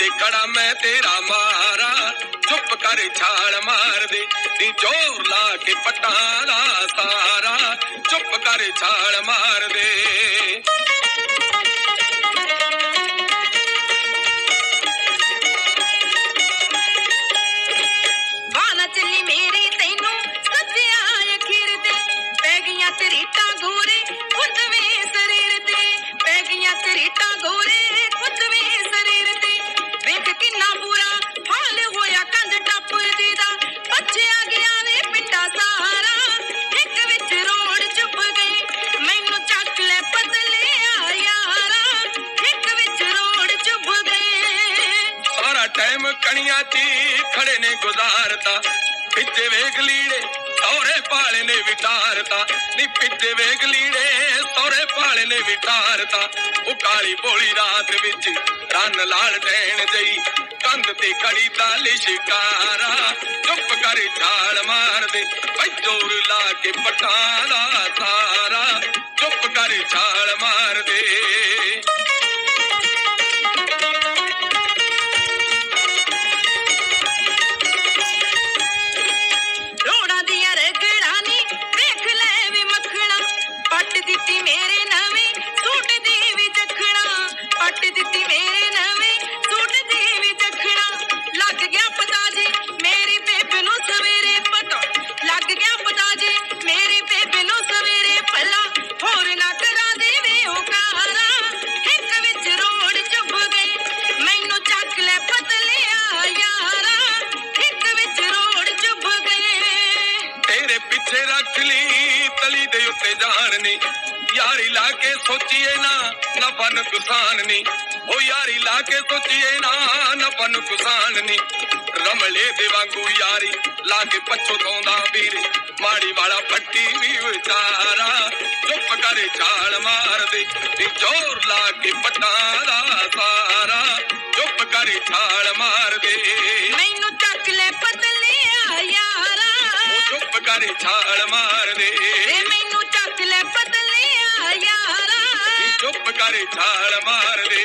ਤੇ ਕੜਾ ਮੈਂ ਤੇਰਾ ਮਾਰਾ। ਚੁੱਪ ਕਰ ਛਾਲ ਮਾਰ ਦੇ ਨੀ ਜ਼ੋਰ ਲਾ ਕੇ ਪਟਾਂ ਦਾ ਸਾਰਾ। ਚੁੱਪ ਕਰ ਛਾਲ ਮਾਰ ਦੇ ਵਾਲਾ ਚੱਲੀ ਮੇਰੀ ਤੈਨੂੰ ਸੱਜਿਆ ਅਖੀਰ ਤੇ। ਪੈ ਗਈਆਂ ਤਰੀਟਾਂ ਗੋਰੇ ਪੈ ਗਈਆਂ ਤਰੀਟਾਂ ਗੋਰੇ ਟਾਈਮ ਕਣੀਆਂ 'ਚ ਖੜੇ ਨੇ ਗੁਜ਼ਾਰਤਾ। ਪਿੱਛੇ ਵੇਖ ਲੀੜੇ ਸੌਰੇ ਪਾਲੇ ਨੇ ਵਿਟਾਰਤਾ ਨੀ ਪਿੱਛੇ ਵੇਖ ਲੀੜੇ ਸੌਰੇ ਪਾਲੇ ਨੇ ਵਿਟਾਰਤਾ ਉਹ ਕਾਲੀ ਬੋਲੀ ਰਾਤ ਵਿੱਚ ਰੰਨ ਲਾਲ ਟੈਣ ਜਈ ਕੰਧ ਤੇ ਖੜੀ ਤਾਲੀ ਸ਼ਿਕਾਰਾ। ਚੁੱਪ ਕਰ ਛਾਲ ਮਾਰਦੇ ਦੇ ਓਏ ਜ਼ੋਰ ਲਾ ਕੇ ਪਟਾਲਾ ਤੇਰੇ ਰੱਖ ਲਈ, ਤਲੀ ਦੇ ਉੱਤੇ ਜਾਣ ਨੀ। ਯਾਰੀ ਲਾ ਕੇ ਸੋਚੀਏ ਨਾ ਨਫਾ ਨੁਕਸਾਨ ਨੀ। ਉਹ ਯਾਰੀ ਲਾ ਕੇ ਸੋਚੀਏ ਨਾ ਨਫਾ ਨੁਕਸਾਨ ਨੀ। ਰਮਲੇ ਦੇ ਵਾਂਗੂ ਯਾਰੀ ਲਾ ਕੇ ਪਛਤਾਉਂਦਾ ਵੀਰ। ਮਾੜੀ ਵਾਲਾ ਫੱਟੀ ਵੀ ਵਿਚਾਰਾ, ਚੁੱਪ ਕਰੇ ਛਾਲ ਮਾਰਦੇ। ਤੇ ਨੀ ਜ਼ੋਰ ਲਾ ਕੇ ਪਟਾਂ ਦਾ ਸਾਰਾ, ਚੁੱਪ ਕਰੇ ਛਾਲ ਮਾਰਦੇ। ਮੈਨੂੰ ਚੱਕ ਲੈ ਪਤਲਿਆ ਕਰੇ ਛਾਲ ਮਾਰ ਦੇ ਏ ਮੈਨੂੰ ਚੱਕ ਲੈ ਪਤਲਿਆ ਯਾਰਾ। ਚੁੱਪ ਕਰ ਛਾਲ ਮਾਰ ਦੇ